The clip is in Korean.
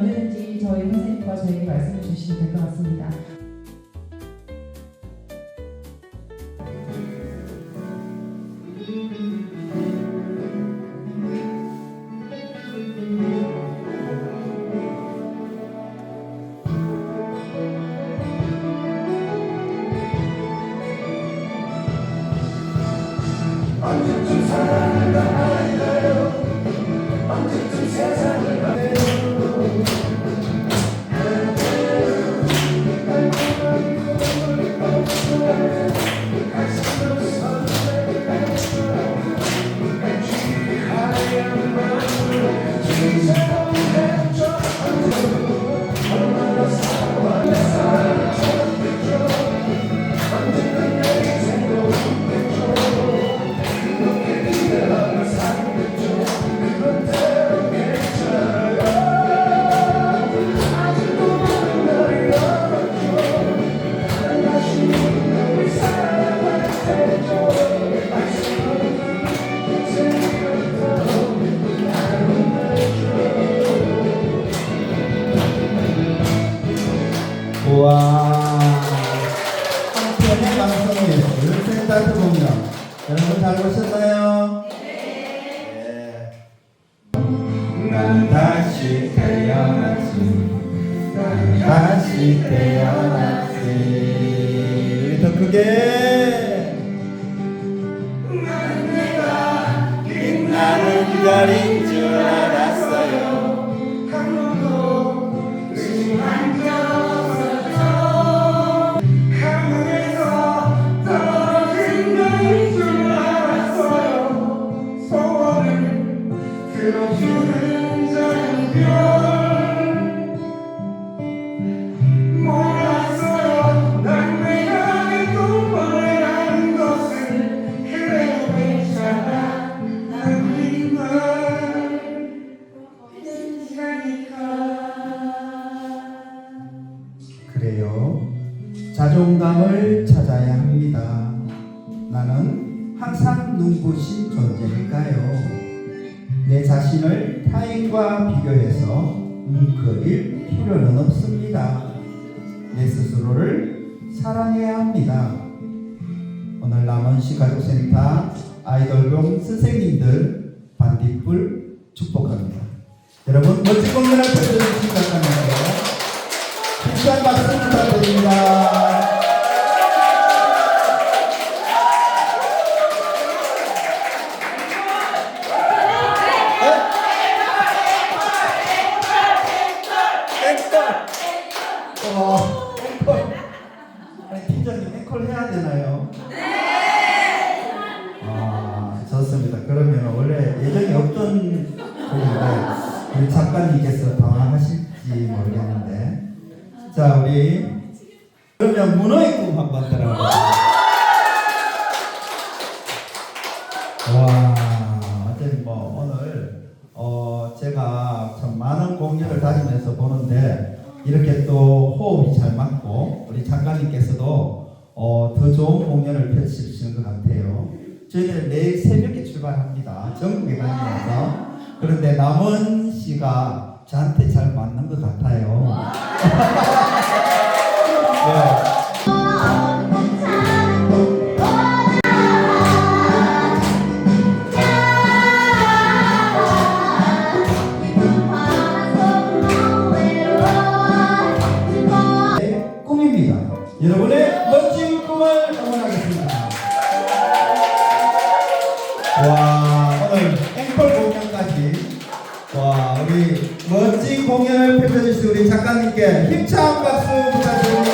언제든지 저희 선생님과 저에게 말씀해 주시면 될 것 같습니다. 언제쯤 사랑을 다 우 잘 보셨나요? 네. 난 다시 태어났지 난 다시 태어났지 더 크게 난 내가 빛나는 기다린 자존감을 찾아야 합니다. 나는 항상 눈부신 존재일까요? 내 자신을 타인과 비교해서 웅크릴 필요는 없습니다. 내 스스로를 사랑해야 합니다. 오늘 남원시 가족센터 아이돌봉 선생님들 반딧불 축복합니다. 여러분 멋진 공연을 펼쳐주신 감사합니다. 힘찬 박수 부탁드립니다. 팀장님 앵콜 해야 되나요? 네! 아, 좋습니다. 그러면 원래 예정이 없던 곡인데, 우리 작가님께서 당황하실지 모르겠는데. 자, 우리, 그러면 문어의 꿈 한번 들어볼까요? 와, 이렇게 또 호흡이 잘 맞고 우리 장관님께서도 어 더 좋은 공연을 펼치시는 것 같아요. 저희는 내일 새벽에 출발합니다. 전국에 다니면서 그런데 남은 씨가 저한테 잘 맞는 것 같아요. 와 오늘 앵콜 공연까지 와 우리 멋진 공연을 펼쳐주신 우리 작가님께 힘찬 박수 부탁드립니다.